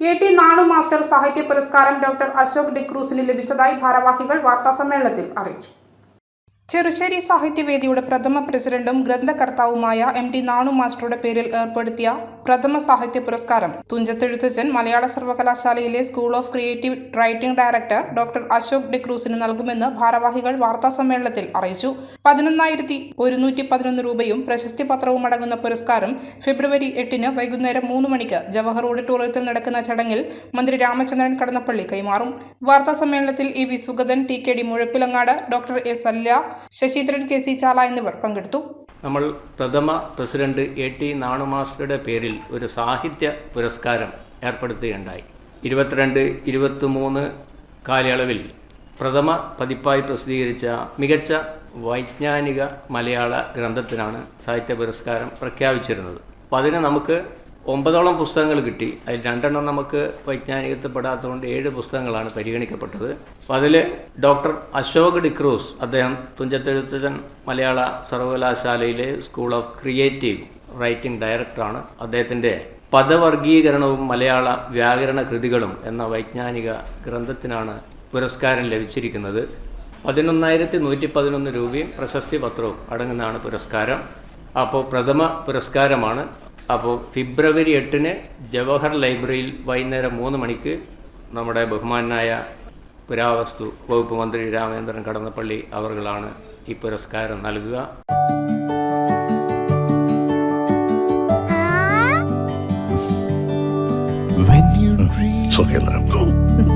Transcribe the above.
A T Nanu master സാഹിത്യ പുരസ്കാരം doctor Ashok ഡിക്രൂസിന് ലഭിച്ചതായി ഭാരവാഹികൾ വാർത്താസമ്മേളനത്തിൽ അറിയിച്ചു ചെറുശ്ശേരി സാഹിത്യവേദിയുടെ പ്രഥമ പ്രസിഡന്റും ഗ്രന്ഥകർത്താവുമായ എം ടി നാണു മാസ്റ്ററുടെ പേരിൽ ഏർപ്പെടുത്തിയ പ്രഥമ സാഹിത്യ പുരസ്കാരം. തുഞ്ചത്തെഴുത്തച്ഛൻ മലയാള സർവകലാശാലയിലെ school of creative writing director doctor Ashok ഡിക്രൂസിന് നൽകുമെന്ന് ഭാരവാഹികൾ വാർത്താസമ്മേളനത്തിൽ അറിയിച്ചു. പതിനൊന്നായിരത്തി ഒരുന്നൂറ്റി പതിനൊന്ന് രൂപയും പ്രശസ്തി പത്രവും അടങ്ങുന്ന പുരസ്കാരം ഫെബ്രുവരി എട്ടിന് വൈകുന്നേരം മൂന്ന് മണിക്ക് ജവഹർ ഓഡിറ്റോറിയത്തിൽ നടക്കുന്ന ചടങ്ങിൽ മന്ത്രി രാമചന്ദ്രൻ കടന്നപ്പള്ളി കൈമാറും. വാർത്താസമ്മേളനത്തിൽ E V Sugathan T K D Muzhappilangad doctor A Salya Sasheendran K C Chala എന്നിവർ പങ്കെടുത്തു. നമ്മൾ പ്രഥമ പ്രസിഡന്റ് എ ടി നാണുമാസ്റ്ററുടെ പേരിൽ ഒരു സാഹിത്യ പുരസ്കാരം ഏർപ്പെടുത്തുകയുണ്ടായി. ഇരുപത്തിരണ്ട് ഇരുപത്തിമൂന്ന് കാലയളവിൽ പ്രഥമ പതിപ്പായി പ്രസിദ്ധീകരിച്ച മികച്ച വൈജ്ഞാനിക മലയാള ഗ്രന്ഥത്തിനാണ് സാഹിത്യ പുരസ്കാരം പ്രഖ്യാപിച്ചിരുന്നത്. അപ്പോൾ അതിന് നമുക്ക് ഒമ്പതോളം പുസ്തകങ്ങൾ കിട്ടി. അതിൽ രണ്ടെണ്ണം നമുക്ക് വൈജ്ഞാനികത്വപ്പെടാത്തതുകൊണ്ട് ഏഴ് പുസ്തകങ്ങളാണ് പരിഗണിക്കപ്പെട്ടത്. അപ്പോൾ അതിൽ ഡോക്ടർ അശോക് ഡിക്രൂസ് അദ്ദേഹം തുഞ്ചത്തെഴുത്തച്ഛൻ മലയാള സർവകലാശാലയിലെ സ്കൂൾ ഓഫ് ക്രിയേറ്റീവ് റൈറ്റിംഗ് ഡയറക്ടറാണ്. അദ്ദേഹത്തിന്റെ പദവർഗീകരണവും മലയാള വ്യാകരണ കൃതികളും എന്ന വൈജ്ഞാനിക ഗ്രന്ഥത്തിനാണ് പുരസ്കാരം ലഭിച്ചിരിക്കുന്നത്. പതിനൊന്നായിരത്തി നൂറ്റി പതിനൊന്ന് രൂപയും പ്രശസ്തി പത്രവും അടങ്ങുന്നതാണ് പുരസ്കാരം. അപ്പോൾ പ്രഥമ പുരസ്കാരമാണ് അപ്പോൾ ഫെബ്രുവരി എട്ടിന് ജവഹർ ലൈബ്രറിയിൽ വൈകുന്നേരം മൂന്ന് മണിക്ക് നമ്മുടെ ബഹുമാനായ പുരാവസ്തു വകുപ്പ് മന്ത്രി രാമചന്ദ്രൻ കടന്നപ്പള്ളി അവർകളാണ് ഈ പുരസ്കാരം നൽകുക. When